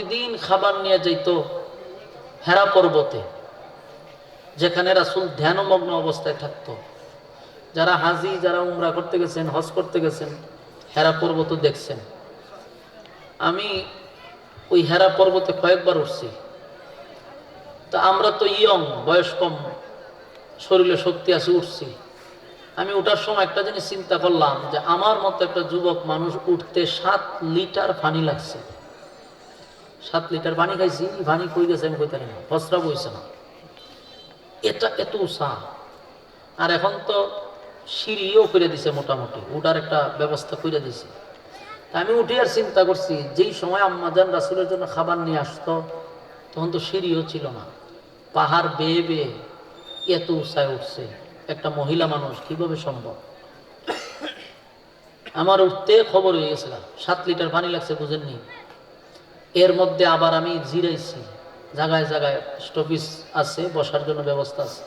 প্রতিদিন খাবার নিয়ে যেত হেরা পর্বতে, যেখানে রাসুল ধ্যানমগ্ন অবস্থায় থাকতো। যারা হাজি, যারা উমরা করতে গেছেন, হজ করতে গেছেন, হেরা পর্বত দেখছেন। আমি ওই হেরা পর্বতে কয়েকবার উঠছি। তা আমরা তো ইয়ং, বয়স কম, শরীরে শক্তি আছে, উঠছি। আমি ওঠার সময় একটা জিনিস চিন্তা করলাম যে আমার মতো একটা যুবক মানুষ উঠতে সাত লিটার পানি লাগছে। সাত লিটার পানি খাইছি পানি কই গেছে, আমি কইতে না ফসরা বইছে না। এটা এত উৎসাহ আর এখন তো সিঁড়িও করে দিছে মোটামুটি। উঠার একটা ব্যবস্থা করে দিছে। আমি উঠে আর চিন্তা করছি যেই সময় আম্মাজান রাসুলের জন্য খাবার নিয়ে আসতো, তখন তো সিঁড়িও ছিল না। পাহাড় বেয়ে বেয়ে এত উৎসাহে উঠছে। একটা মহিলা মানুষ, কীভাবে সম্ভব? আমার উঠতে খবর হয়ে গেছিলাম সাত লিটার পানি লাগছে, বুঝেননি? এর মধ্যে আবার আমি জিরাইছি। জায়গায় জায়গায় স্টপিস আছে, বসার জন্য ব্যবস্থা আছে।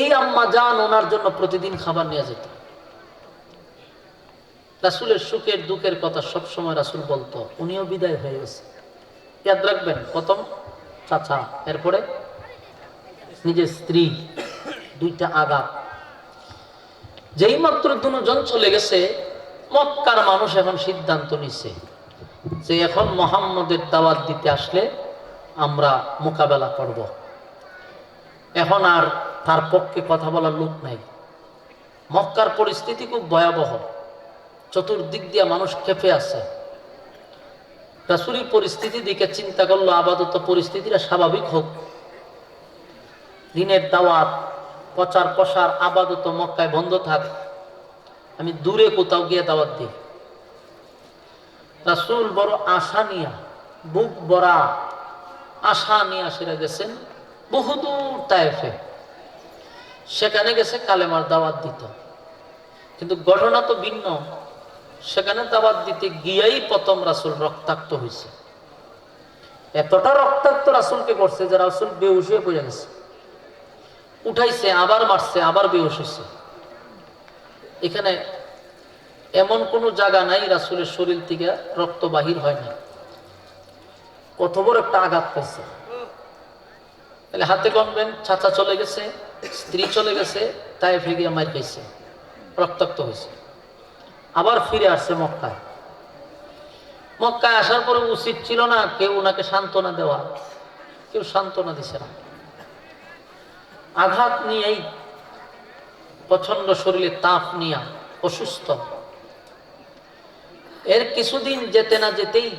এই আম্মা যান, ওনার জন্য প্রতিদিন খাবার নিয়ে যেত। রাসুলের সুখের, দুঃখের কথা সব সময় রাসুল বলতো, উনিও বিদায় হয়ে গেছে। ইয়াদ রাখবেন, প্রথম চাচা, এরপরে নিজের স্ত্রী, দুইটা আঘাত যেই মাত্র দুজন চলে গেছে, মক্কার মানুষ এখন সিদ্ধান্ত নিছে। যে এখন মোহাম্মদের দাওয়াত দিতে আসলে আমরা মোকাবেলা করব। এখন আর তার পক্ষে কথা বলার লোক নাই। মক্কার পরিস্থিতি খুব ভয়াবহ। চতুর্দিক দিয়ে মানুষ খেপে আছে। রাসুলি পরিস্থিতি দিকে চিন্তা করল, আপাতত পরিস্থিতিটা স্বাভাবিক হোক। দিনের দাওয়াত প্রচার প্রসার আপাতত মক্কায় বন্ধ থাক। আমি দূরে কোথাও গিয়ে দাওয়াত দিই। রাসুল বড় আশা নিয়া, বুক বড়া আশা নিয়ে সেরা গেছেন বহুদূর তায়েফে। সেখানে গেছে কালেমার দাওয়াত দিত। কিন্তু ঘটনা তো ভিন্ন। সেখানে দাওয়াত দিতে গিয়াই প্রথম রাসুল রক্তাক্ত হয়েছে এতটা রক্তাক্ত রাসুলকে করছে যে রাসুল বেউস হয়ে পড়ে গেছে। উঠাইছে, আবার মারছে, আবার বেউস হয়েছে এখানে এমন কোনো জায়গা নাই রাসুলের শরীর থেকে রক্ত বাহির হয় না কত বড় একটা আঘাত পাইছে তাহলে হাতে কমবেন চাচা চলে গেছে, স্ত্রী চলে গেছে তাই ফিরিয়ে মার খাইছে, রক্তাক্ত হয়েছে আবার ফিরে আসছে মক্কায়। মক্কায় আসার পরে উচিত ছিল না কেউ ওনাকে সান্ত্বনা দেওয়া। কেউ সান্ত্বনা দিছে না। আঘাত নিয়েই প্রচণ্ড শরীরে তাপ নিয়া অসুস্থ। এর কিছুদিন যেতে না যেতেই,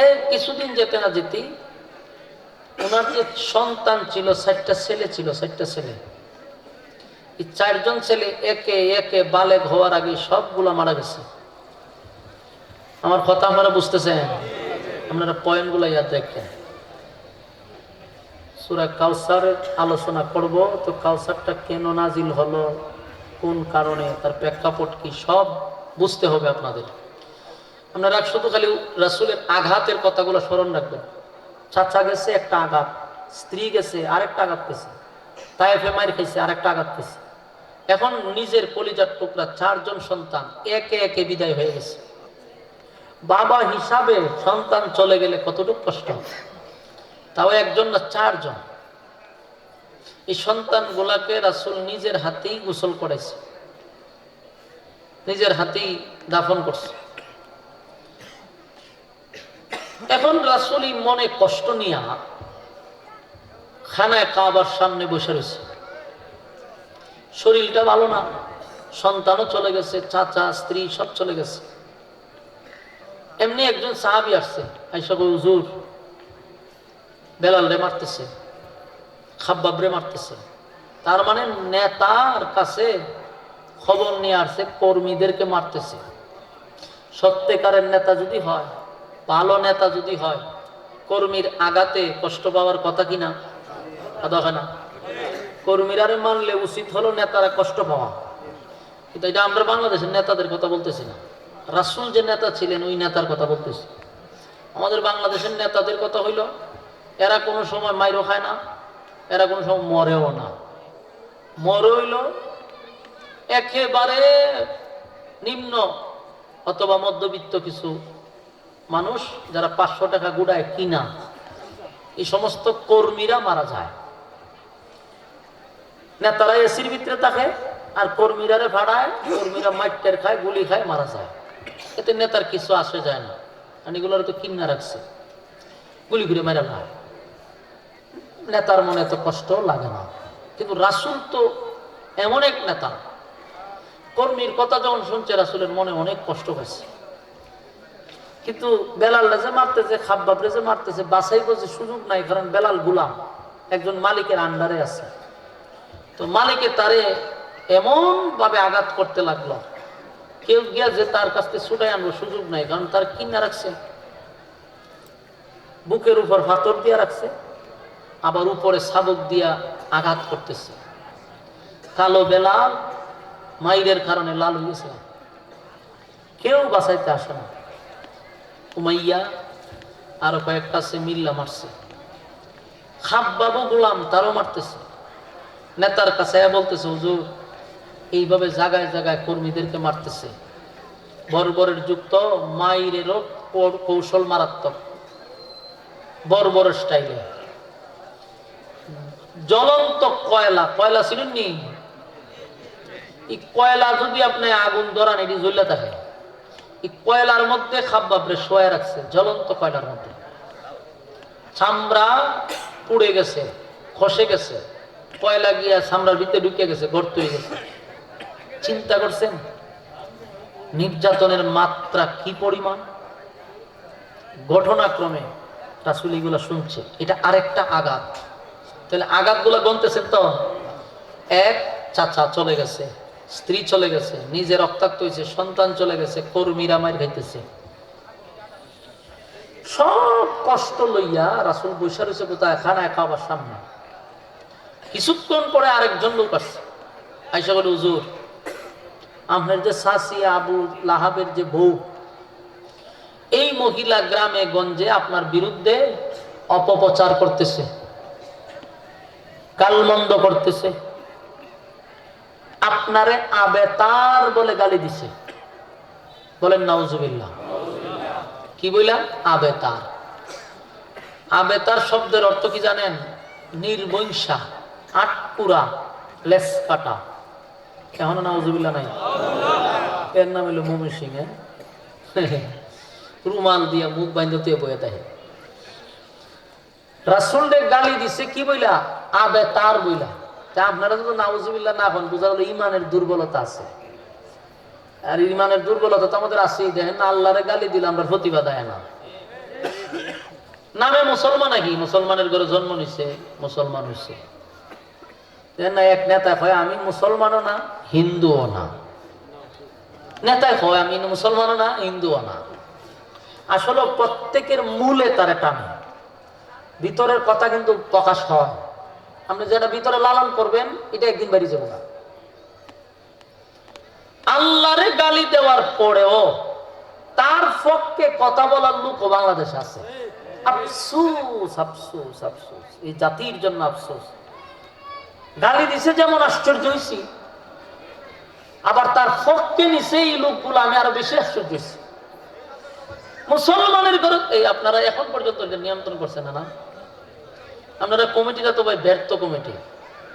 এর কিছুদিন যেতে না যেতেই ওনার যে সন্তান ছিল চারটা ছেলে ছিল চারটা ছেলে। এই চারজন ছেলে একে একে বালেগ হওয়ার আগে সবগুলো মারা গেছে। আমার কথা আপনারা বুঝতেছেন? আপনারা পয়েন্টগুলো ইয়াদ রাখেন সুরা কাউসারের আলোচনা করব, তো কাউসারটা কেন নাজিল হলো? কোন কারণে? তার প্রেক্ষাপট কি? সব বুঝতে হবে আপনাদের। আপনারা শুধু খালি রাসুলের আঘাতের কথাগুলো স্মরণ রাখবেন। চাচা গেছে, একটা আঘাত। স্ত্রী গেছে, আরেকটা আঘাত পেয়েছে। তাইফে মার খাইছে, আরেকটা আঘাত পেয়েছে। এখন নিজের কলিজার টুকরা, চারজন সন্তান, একে একে বিদায় হয়ে গেছে। বাবা হিসাবে সন্তান চলে গেলে কতটুকু কষ্ট? তাও একজন না চারজন? এই সন্তান গুলাকে রাসুল নিজের হাতেই গোসল করেছে নিজের হাতেই দাফন করছে। এখন রাসুলই মনে কষ্ট নিয়া খানায় কাবার সামনে বসে রয়েছে। শরীরটা ভালো না, সন্তানও চলে গেছে, চাচা, স্ত্রী সব চলে গেছে। এমনি একজন সাহাবি আসছে আইসা হুজুর বেলাল মারতেছে খাব্বাব রে মারতেছে। তার মানে নেতার কাছে খবর নিয়ে আসছে কর্মীদেরকে মারতেছে। সত্যিকারের নেতা যদি হয়, ভালো নেতা যদি হয়, কর্মীর আঘাতে কষ্ট পাওয়ার কথা কিনা কথা না। কর্মীরারে মানলে উচিত হলো নেতারা কষ্ট পাওয়া। কিন্তু এটা আমরা বাংলাদেশের নেতাদের কথা বলতেছি না। রাসুল যে নেতা ছিলেন, ওই নেতার কথা বলতেছি। আমাদের বাংলাদেশের নেতাদের কথা হইল, এরা কোনো সময় মাইরও খায় না, এরা কোনো সময় মরেও না। মরে হইল একেবারে নিম্ন অথবা মধ্যবিত্ত কিছু মানুষ যারা পাঁচশো টাকা গুড়ায় কিনা, এই সমস্ত কর্মীরা মারা যায়। নেতারা এসির ভিতরে থাকে আর কর্মীরারে ভাড়ায় কর্মীরা মাইটের খায়, গুলি খায়, মারা যায়। এতে নেতার কিছু আসে যায় না। আর এগুলোর তো কিনা রাখছে। গুলি ঘুরে মেরা না নেতার মনে এত কষ্ট লাগে না। কিন্তু রাসুল তো এমন এক নেতা কর্মীর কথা যখন শুনছে, রাসুলের মনে অনেক কষ্ট হয়েছে। কিন্তু বেলাল যে মারতেছে, খাব্বাবরে যে মারতেছে বাসাই বলছে সুযোগ নাই, কারণ বেলাল গুলাম, একজন মালিকের আন্ডারে আছে। তো মালিকে তারে এমন ভাবে আঘাত করতে লাগল, কেউ গিয়া যে তার কাছ থেকে ছুটাই আনব সুযোগ নাই, কারণ তার কিনা রাখছে। বুকের উপর ফাতর দিয়া রাখছে, আবার উপরে শাবক দিয়া আঘাত করতেছে। কালো বেলাল মাইরের কারণে লাল হয়েছে কেউ বাঁচাইতে আসে না। উমাইয়া আরও কয়েকটা সে মিল্লা মারছে। খাব্বাবু গোলাম, তারও মারতেছে। নেতার কাছে বলতেছে, হুজুর, এইভাবে জায়গায় জায়গায় কর্মীদেরকে মারতেছে। বর্বরের যুক্ত, মাইরেরও কৌশল মারাত্মক। বর্বর স্টাইলে। জ্বলন্ত কয়লা কয়লা ছিলেন নি? কয়লা যদি আপনি আগুন ধরান, এটি জ্বললে থাকে। এই কয়লার মধ্যে খাব্বাবরে শোয়া রাখছে, জ্বলন্ত কয়লার মধ্যে। চামড়া পুড়ে গেছে, খসে গেছে, কয়লা গিয়া চামড়ার ভিতরে ঢুকে গেছে, গর্ত হয়ে গেছে। চিন্তা করছেন, নির্যাতনের মাত্রা কি পরিমাণ? ঘটনাক্রমে রাসুল এগুলো শুনছে। এটা আরেকটা আঘাত। তাহলে আঘাতগুলো গনতেছেন তো এক, চাচা চলে গেছে। স্ত্রী চলে গেছে, নিজে রক্তাক্ত হয়েছে, সন্তান চলে গেছে, কর্মীরা মার খাইতেছে। সব কষ্ট লইয়া রাসুল বৈশা রয়েছে কোথায়? খানা খাওয়ার সামনে। কিছুক্ষণ পরে আরেকজন লোক আসছে। আইসা বলে, হুজুর, আপনার যে শাসি আবু লাহাবের যে বউ, এই মহিলা গ্রামে, গঞ্জে আপনার বিরুদ্ধে অপপ্রচার করতেছে, কালমন্দ করতেছে আপনারে আবেতার বলে গালি দিছে। বলেন, নাউজুবিল্লাহ। কি বললাম আবেতার। আবেতার শব্দের অর্থ কি জানেন? নির্বংশা, আটপুরা লেস কাটা এখনও নাউজুবিল্লাহ নাই? এর নাম হলো মমিন সিং রুমাল দিয়া মুখ বাইন্দতে বয়ে তাই রাসুলরে গালি দিছে, কি বইলা? আবে তার বইলা। তা আপনারা যদি নাউজুবিল্লাহ না হন বোঝা হলো ইমানের দুর্বলতা আছে। আর ইমানের দুর্বলতা তো আমাদের আছেই, দেখেন না আল্লাহরে গালি দিলে আমরা প্রতিবাদ হয় না। নামে মুসলমান নাকি? মুসলমানের ঘরে জন্ম নিছে, মুসলমান দেখেন না, এক নেতা কয়, আমি মুসলমানও না, হিন্দুও না। নেতায় কয়, আমি মুসলমানও না, হিন্দুও না। আসলে প্রত্যেকের মূলে তারা টানে। ভিতরের কথা কিন্তু প্রকাশ হয়। আপনি যেটা ভিতরে লালন করবেন, এটা একদিন বাড়ি যাব না। আল্লাহরে গালি দেওয়ার পরেও তার পক্ষে কথা বলার লোকও বাংলাদেশে আছে। আফসুস আফসুস আফসুস। এই জাতির জন্য আফসোস। গালি দিছে যেমন আশ্চর্য হয়েছি আবার তার পক্ষে নিছে এই লোকগুলো, আমি আরও বেশি আশ্চর্য হয়েছি মুসলমানের ঘরে এই আপনারা এখন পর্যন্ত নিয়ন্ত্রণ করছেন না? আপনারা কমিটিটা তো ভাই ব্যর্থ কমিটি।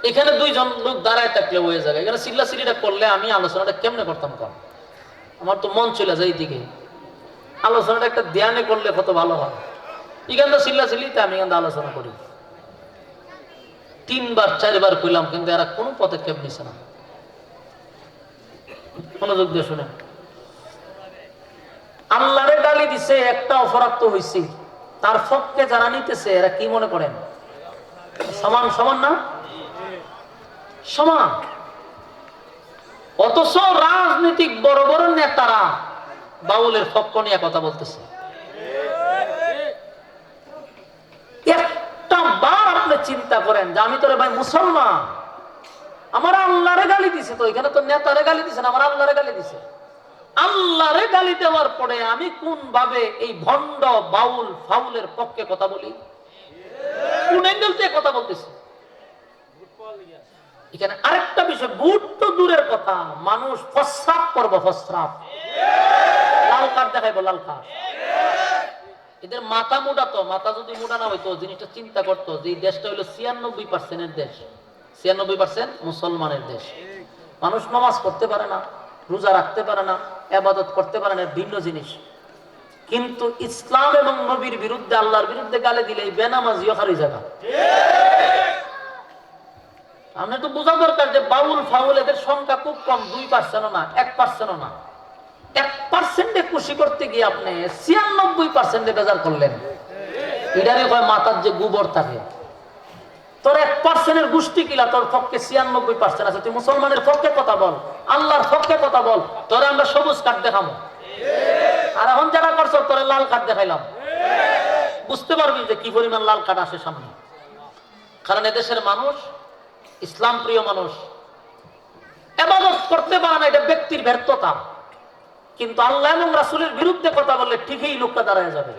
এখানে দুইজন লোক দাঁড়ায় থাকলে হয়ে যাবে এখানে সিল্লা সিরিটা করলে আমি আলোচনাটা কেমনে করতাম কম? আমার তো মন চলে যায় এইদিকে। আলোচনাটা একটা ধ্যানে করলে কত ভালো হয়। এখান তো সিল্লা সিল্লিতে আমি এখান আলোচনা করি। তিনবার, চারবার কইলাম, কিন্তু এরা কোনো পদক্ষেপ নিছে না। মনোযোগ দিয়ে শুনে আল্লাহরে গালি দিছে, একটা অপরাধ তো হয়েছে তার পক্ষে যারা নিতেছে, এরা কি মনে করেন? সমান সমান না? সমান। অথচ রাজনৈতিক বড় বড় নেতারা বাউলের পক্ষ নিয়ে কথা বলতেছে। একটা বার আপনি চিন্তা করেন যে আমি তোরে ভাই মুসলমান। আমার আল্লাহরে গালি দিছে তো, এখানে তো নেতারে গালি দিছে আমার আল্লাহরে গালি দিছে। আল্লাহরে গালি দেওয়ার পরে আমি কোন ভাবে এই ভণ্ড বাউল ফাউলের পক্ষে কথা বলি? কোন অ্যাঙ্গেল থেকে কথা বলতেছি এখানে আরেকটা বিষয় দূরের কথা, মানুষ লাল কার্ড দেখাইবো, লাল কার্ড। এদের মাথা মোটা তো মাথা যদি মোটা না হইতো, জিনিসটা চিন্তা করতো যে দেশটা হলো ছিয়ানব্বই পার্সেন্টের দেশ। ছিয়ানব্বই পার্সেন্ট মুসলমানের দেশ। মানুষ নামাজ করতে পারে না, রোজা রাখতে পারে না আবাদত করতে পারে না, ভিন্ন জিনিস। কিন্তু ইসলাম এবং নবীর বিরুদ্ধে, আল্লাহর বিরুদ্ধে গালে দিলে এই বেনামাজিও হারি জায়গা আমরা তো বোঝা দরকার যে বাউল ফাউল এদের সংখ্যা খুব কম, দুই পার্সেন্টও না, এক পার্সেন্টও না। এক পার্সেন্টে খুশি করতে গিয়ে আপনি ছিয়ানব্বই পার্সেন্টে বেজার করলেন। এটারই হয় মাথার যে গোবর থাকে। তোর এক পার্সেন্টের গোষ্ঠী কিলা, তোর পক্ষে ছিয়ানব্বই পার্সেন্ট আছে। তুই মুসলমানের পক্ষে কথা বল, আল্লাহর পক্ষে কথা বল। তোরে আমরা সবুজ কাঠ দেখামো আর এখন যারা করছ, তোরে লাল কাঠ দেখাইলাম। বুঝতে পারবি যে কি পরিমাণ লাল কাঠ আসে সামনে। কারণ এদেশের মানুষ, ইসলাম প্রিয় মানুষ, এবাদত করতে পারে না, এটা ব্যক্তির ব্যর্থতা। কিন্তু আল্লাহ এবং রাসুলের বিরুদ্ধে কথা বললে ঠিকই লোকটা দাঁড়ায় যাবে।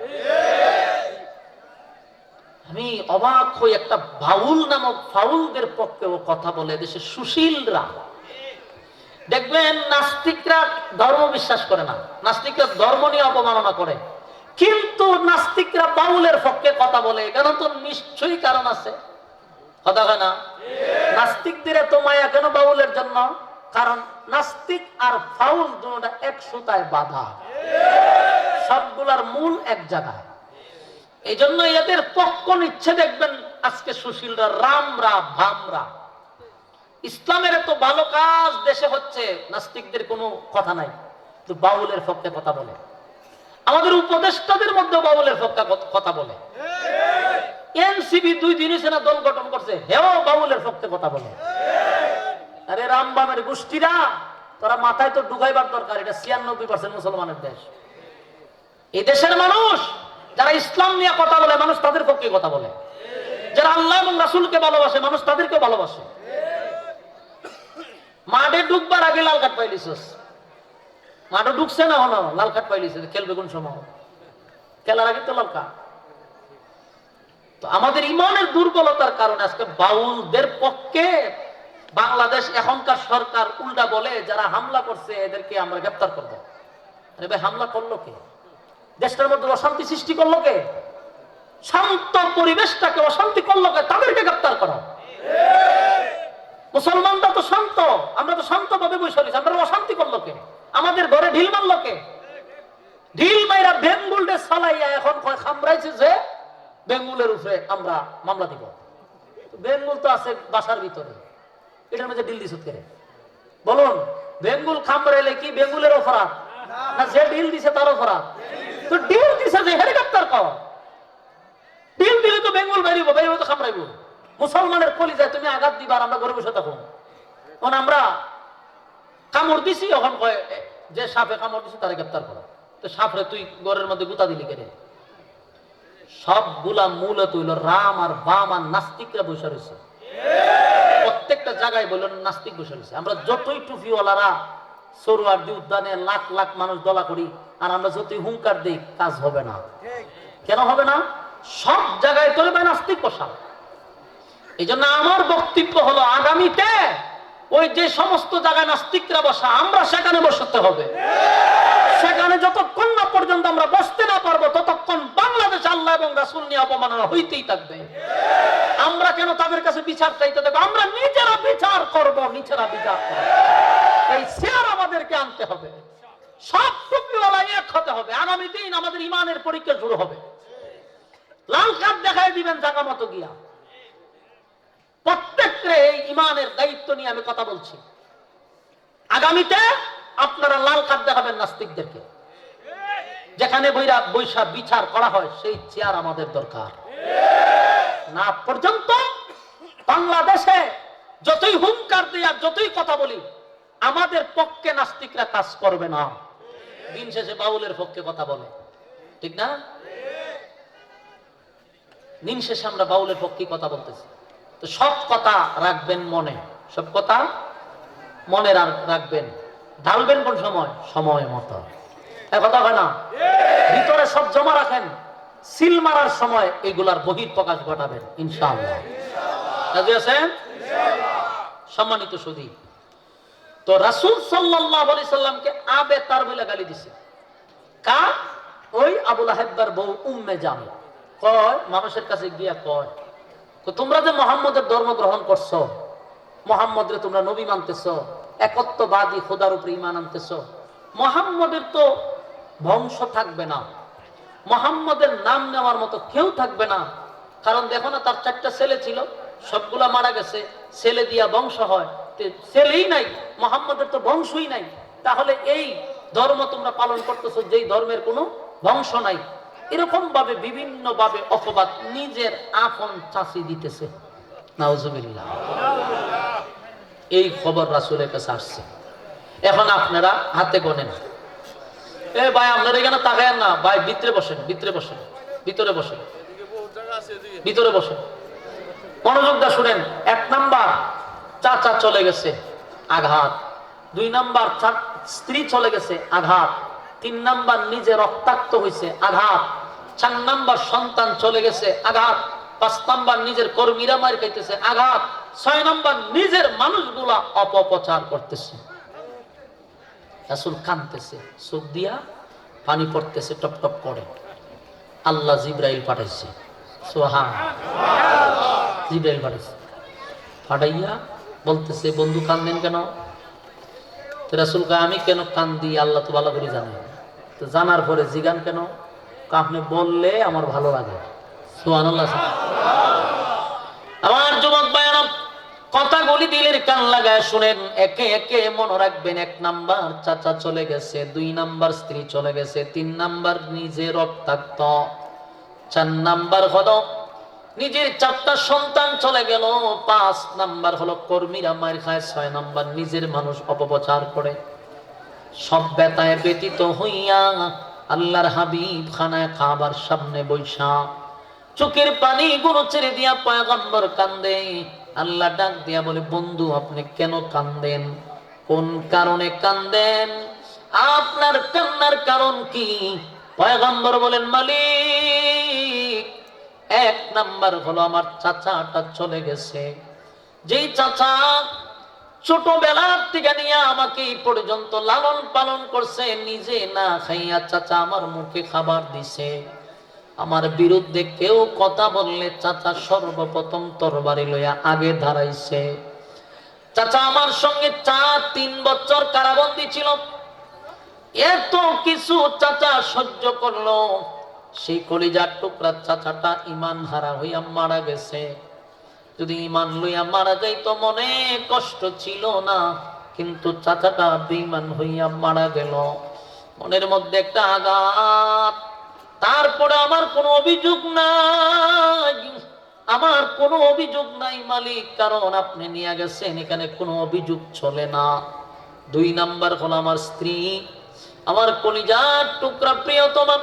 আমি অবাক হই একটা বাউল নামক ফাউলদের পক্ষেও কথা বলে দেশে সুশীলরা। দেখবেন নাস্তিকরা ধর্ম বিশ্বাস করে না। নাস্তিকরা ধর্ম নিয়ে অপমাননা করে। কিন্তু নাস্তিকরা বাউলের পক্ষে কথা বলে। কেন তো নিশ্চয়ই কারণ আছে। কথা হয় না? নাস্তিকদের এত মায়া কেন বাউলের জন্য? কারণ নাস্তিক আর ফাউল দুটা এক সুতায় বাধা। সবগুলার মূল এক জায়গায় এই জন্য এদের পক্ষ নিচ্ছে দেখবেন আজকে সুশীলরা রামরা ভামরা। ইসলামের এত ভালো কাজ দেশে হচ্ছে, নাস্তিকদের কোনো কথা নাই। কিন্তু বাউলের পক্ষে কথা বলে। আমাদের উপদেষ্টাদের মধ্যে বাউলের পক্ষে কথা বলে। এনসিবি দুই দিন সেনা দল গঠন করছে, হেও বাউলের পক্ষে কথা বলে। আরে রামবামের গোষ্ঠীরা, তোরা মাথায় তো দরকার, এটা ছিয়ানব্বই পার্সেন্ট মুসলমানের দেশ। এই দেশের মানুষ, যারা ইসলাম নিয়ে কথা বলে, মানুষ তাদের পক্ষে কথা বলে। যারা আল্লাহ এবং রাসুলকে ভালোবাসে, মানুষ তাদেরকে ভালোবাসে। মাঠে ঢুকবার আগে লাল কাঠ পাইলিস। মাঠে ঢুকছে না হলো? লাল কাঠ পাইলিস। খেলবে কোন সময়? খেলার আগে তো লাল তো আমাদের ইমানের দুর্বলতার কারণে আজকে বাউলদের পক্ষে বাংলাদেশ এখনকার সরকার উল্টা বলে, যারা হামলা করছে, এদেরকে আমরা গ্রেপ্তার করব। হামলা করল কে? দেশটার মধ্যে অশান্তি সৃষ্টি করল কে? শান্ত পরিবেশটাকে অশান্তি করল কে? তাদেরকে গ্রেপ্তার করো। মুসলমানরা তো শান্ত, আমরা তো শান্ত ভাবে বসে রয়েছি, আমরা অশান্তি করল কে? আমাদের ঘরে ঢিল মারলো কে? ঢিল মাইরা বেঙ্গুলডে সালাইয়া এখন খামড়াইছে যে বেঙ্গুলের উপরে আমরা মামলা দিব। বেঙ্গুল তো আছে বাসার ভিতরে। এটার মধ্যে দিস করে বলুন, বেঙ্গুল খামড়াইলে কি বেঙ্গুলের অপরাধ? না, যে ডিল দিছে তার অপরাধ। তো ডিল দিছে যে হেলিকপ্টার কর। ডিল দিলে তো বেঙ্গুল বেরিব বেরিব তো খামড়াইব মুসলমানের কলিজায় তুমি আঘাত দিবা আর আমরা ঘরে বসে থাকুন এখন আমরা কামড় দিছি, এখন যে সাপে কামড় দিছে তারা গ্রেপ্তার করো। তো সাপরে তুই ঘরের মধ্যে গুতা দিলি কেন? সবগুলা মূলত হইল রাম আর বাম আর নাস্তিকরা বসে রয়েছে। প্রত্যেকটা জায়গায় বললেন নাস্তিক বসে রয়েছে। আমরা যতই টুপিওয়ালারা, সরুয়ার দি উদ্যানে লাখ লাখ মানুষ দলা করি, আর আমরা যতই হুঙ্কার দিই, কাজ হবে না। কেন হবে না? সব জায়গায় চলবে নাস্তিক বসা। এই জন্য আমার বক্তব্য হলো, আগামীতে ওই যে সমস্ত জায়গায় নাস্তিকরা বসা, আমরা সেখানে বসতে হবে। সেখানে যতক্ষণ না পর্যন্ত আমরা বসতে না পারব, ততক্ষণ বাংলাদেশ আল্লাহ এবং রাসুল নিয়ে অপমাননা হইতেই থাকবে। আমরা কেন তাদের কাছে বিচার চাইতে দেবো আমরা নিজেরা বিচার করব, নিজেরা বিচার করব। এই শেয়ার আমাদেরকে আনতে হবে। সব টুপিওয়ালা এক হতে হবে। আগামী দিন আমাদের ইমানের পরীক্ষা শুরু হবে। লাল কার্ড দেখাই দিবেন জায়গা মতো গিয়া। প্রত্যেককে এই ইমানের দায়িত্ব নিয়ে আমি কথা বলছি। আগামীতে আপনারা লাল কার্ড দেখাবেন নাস্তিকদেরকে। যেখানে বইরা বৈশা বিচার করা হয়, সেই চেয়ার আমাদের দরকার। না পর্যন্ত বাংলাদেশে যতই হুঙ্কার দিই আর যতই কথা বলি, আমাদের পক্ষে নাস্তিকরা কাজ করবে না। দিন শেষে বাউলের পক্ষে কথা বলে। ঠিক না? দিন শেষে আমরা বাউলের পক্ষে কথা বলতেছি। সব কথা রাখবেন মনে। সব কথা মনে রাখবেন। ঢালবেন কোন সময়? সময় মতো। ভিতরে সব জমা রাখেন। সিল মারার সময় এগুলার বহির প্রকাশ ঘটাবেন, ইনশাআল্লাহ। সম্মানিত সুদী তো রাসূল সাল্লাল্লাহু আলাইহি সাল্লামকে আবে তার বলে গালি দিছে। কা ওই আবুল আহেব্বার বউ উম্মে জাম কয়? মানুষের কাছে গিয়া কয় তো তোমরা যে মোহাম্মদের ধর্ম গ্রহণ করছ, মোহাম্মদের তোমরা নবী মানতেছ, একত্ববাদী খোদার উপরে ইমান আনতেছ, মোহাম্মদের তো বংশ থাকবে না, মোহাম্মদের নাম নেওয়ার মতো কেউ থাকবে না। কারণ দেখো না, তার চারটা ছেলে ছিল, সবগুলা মারা গেছে, ছেলে দিয়া বংশ হয় ছেলেই নাই, মোহাম্মদের তো বংশই নাই। তাহলে এই ধর্ম তোমরা পালন করতেছো, যেই ধর্মের কোনো বংশ নাই। এরকম ভাবে বিভিন্ন ভাবে অপবাদ নিজের আপন চাষি দিতেছে। এই খবর রাসুলের কাছে আসছে। এখন আপনারা হাতে গোনেন এ ভাই, আপনারা এখানে তাকায় না। ভাই, ভিতরে বসেন ভিতরে বসেন ভিতরে বসেন। ভিতরে বসেন। মনোযোগটা শুনেন। এক নাম্বার, চাচা চলে গেছে, আঘাত। দুই নাম্বার স্ত্রী চলে গেছে, আঘাত। তিন নাম্বার, নিজে রক্তাক্ত হয়েছে আঘাত। চার নাম্বার সন্তান চলে গেছে আঘাত। পাঁচ নাম্বার নিজের কর্মীরা মার খাইতেছে আঘাত। ছয় নাম্বার নিজের মানুষগুলা অপপ্রচার করতেছে। রাসুল কানতেছে চোখ দিয়া পানি পড়তেছে টপ টপ করে। আল্লাহ জিব্রাইল পাঠাইছে। সোহা জিব্রাইল পাঠাইছে। পাঠাইয়া বলতেছে বন্ধু কান্দেন কেন? তো রাসুল কয়, আমি কেন কান্দি? আল্লাহ তো ভালো করে জানে তো জানার পরে জিগান কেন? আপনি বললে আমার ভালো লাগে। আমার যুবক বায়ানব কথাগুলি দিলের কান লাগায় শুনেন। একে একে মনে রাখবেন, এক নাম্বার চাচা চলে গেছে, দুই নাম্বার স্ত্রী চলে গেছে, তিন নাম্বার নিজে রক্তাক্ত, চার নাম্বার হলো নিজের চারটা সন্তান চলে গেল, পাঁচ নাম্বার হলো কর্মীরা মার খায়, ছয় নাম্বার নিজের মানুষ অপপ্রচার করে। সব বেতায় ব্যতীত হইয়া আল্লাহর হাবিব খানায় খাবার সামনে বৈশা, চোখের পানি গুলো ছেড়ে দিয়া পয়গম্বর কান্দে। আল্লাহ ডাক দিয়া বলে, বন্ধু, আপনি কেন কান্দেন? কোন কারণে কান্দেন? আপনার কান্নার কারণ কি? পয়গম্বর বলেন, মালিক, এক নাম্বার হলো আমার চাচাটা চলে গেছে। যেই চাচা ছোটবেলার থেকে নিয়ে আমাকে এই পর্যন্ত লালন পালন করছে, নিজে না খাইয়া চাচা আমার মুখে খাবার দিছে। আমার বিরুদ্ধে কেউ কথা বললে চাচা সর্বপ্রথম তরবারি লইয়া আগে দাঁড়াইছে। চাচা আমার সঙ্গে চার তিন বছর কারাবন্দি ছিল। এত কিছু চাচা সহ্য করল। সেই কলিজার টুকরা চাচাটা ইমান হারা হইয়া মারা গেছে। যদি ইমান লইয়া মারা যাইতো, মনে কষ্ট ছিল না। কিন্তু চাচাটা বেইমান হইয়া মারা গেল। মনের মধ্যে একটা আঘাত। তারপরে আমার কোনো অভিযোগ নাই। আমার কোনো অভিযোগ নাই মালিক, কারণ আপনি নিয়ে গেছেন, এখানে কোনো অভিযোগ চলে না। দুই নাম্বার হলো আমার স্ত্রী। আমার কলিজার টুকরা প্রিয়তমা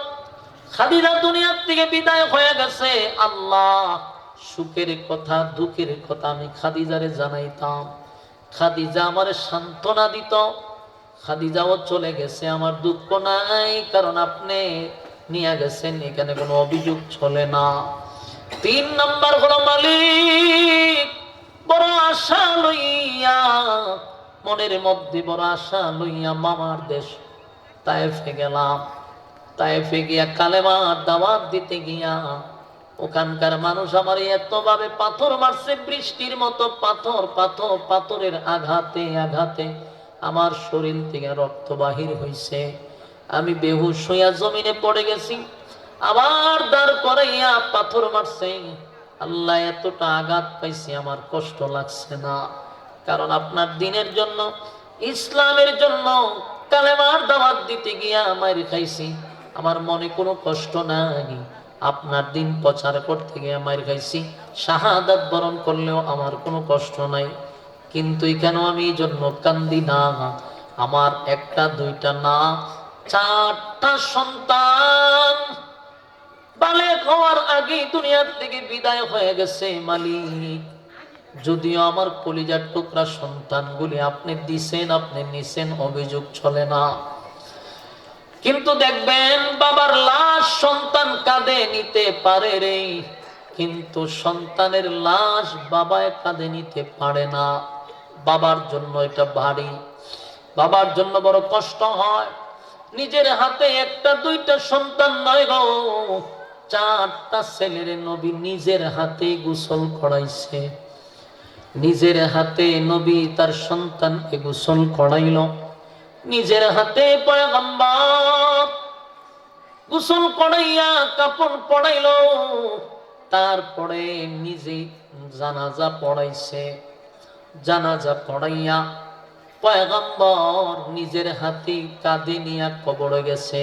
খাদিজা দুনিয়ার থেকে বিদায় হয়ে গেছে। আল্লাহ সুখের কথা, দুঃখের কথা আমি খাদিজারে জানাইতাম। খাদিজা আমার সান্ত্বনা দিত। খাদিজাও চলে গেছে, আমার দুঃখ নাই, কারণ আপনি নিয়ে গেছেন, এখানে কোনো অভিযোগ চলে না। তিন নম্বর হলো মালিক, বড় আশা লইয়া, মনের মধ্যে বড় আশা লইয়া মামার দেশ তাইফে গেলাম। তাইফে গিয়া কালেমার দাওয়াত দিতে গিয়া ওখানকার মানুষ আমার এতভাবে পাথর মারছে, বৃষ্টির মতো পাথর পাথর, পাথরের আঘাতে আঘাতে আমার শরীর থেকে রক্ত বাহির হইছে। আমি বেহুশ হইয়া জমিনে পড়ে গেছি। আবার দাঁড় করাইয়া পাথর মারছে। আল্লাহ এতটা আঘাত পাইছি, আমার কষ্ট লাগছে না। কারণ আপনার দিনের জন্য, ইসলামের জন্য কালেমার দাওয়াত দিতে গিয়া মার খাইছি। আমার মনে কোনো কষ্ট নাই। আপনার দিন প্রচার করতে গিয়ে মার খাইছি। শাহাদাত বরণ করলেও আমার কোনো কষ্ট নাই। কিন্তু এখানেও আমি এই জন্য কান্দি না। আমার একটা, দুইটা না, চারটা সন্তান বালেক দুনিয়ার থেকে বিদায় হয়ে গেছে মালিক। যদিও আমার কলিজার টুকরা সন্তানগুলি আপনি দিছেন, আপনি নিছেন, অভিযোগ চলে না। কিন্তু দেখবেন বাবার লাশ সন্তান কাঁধে নিতে পারে রে। কিন্তু সন্তানের লাশ বাবায় কাঁধে নিতে পারে না। বাবার জন্য এটা ভারী। বাবার জন্য বড় কষ্ট হয়। নিজের হাতে একটা, দুইটা সন্তান নয় গো। চারটা ছেলের নবী নিজের হাতে গোসল করাইছে। নিজের হাতে নবী তার সন্তানকে গোসল করাইল। নিজের হাতে পয়গম্বর। গোসল করাইয়া কাপড় পড়াইল তারপরে নিজে জানাজা পড়াইছে। জানাজা পড়াইয়া পয়গম্বর নিজের হাতে কাঁদে নিয়ে কবর গেছে।